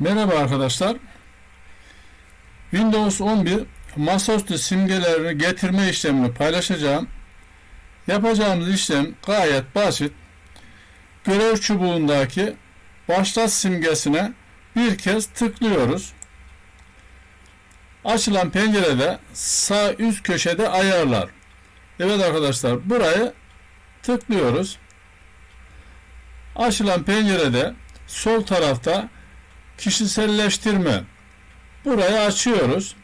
Merhaba arkadaşlar. Windows 11 masaüstü simgelerini getirme işlemini paylaşacağım. Yapacağımız işlem gayet basit. Görev çubuğundaki başlat simgesine bir kez tıklıyoruz. Açılan pencerede sağ üst köşede ayarlar. Evet arkadaşlar burayı tıklıyoruz. Açılan pencerede sol tarafta kişiselleştirme. Burayı açıyoruz.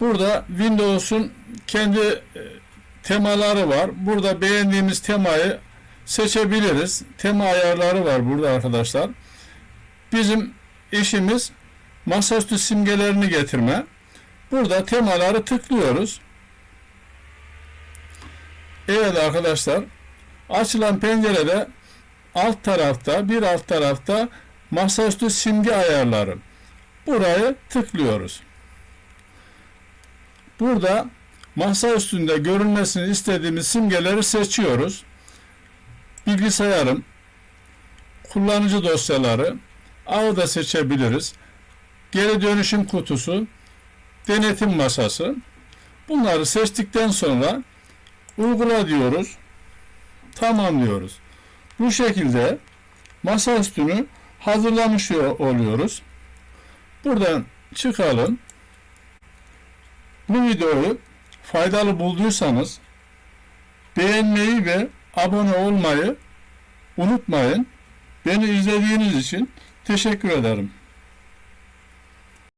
Burada Windows'un kendi e, temaları var. Burada beğendiğimiz temayı seçebiliriz. Tema ayarları var burada arkadaşlar. Bizim işimiz masaüstü simgelerini getirme. Burada temaları tıklıyoruz. Evet arkadaşlar. Açılan pencerede alt tarafta bir alt tarafta masaüstü simge ayarları. Burayı tıklıyoruz. Burada masa üstünde görünmesini istediğimiz simgeleri seçiyoruz. Bilgisayarım, kullanıcı dosyaları, ağı da seçebiliriz. Geri dönüşüm kutusu, denetim masası. Bunları seçtikten sonra uygula diyoruz. Tamam diyoruz. Bu şekilde masa üstünü hazırlamış oluyoruz. Buradan çıkalım. Bu videoyu faydalı bulduysanız beğenmeyi ve abone olmayı unutmayın. Beni izlediğiniz için teşekkür ederim.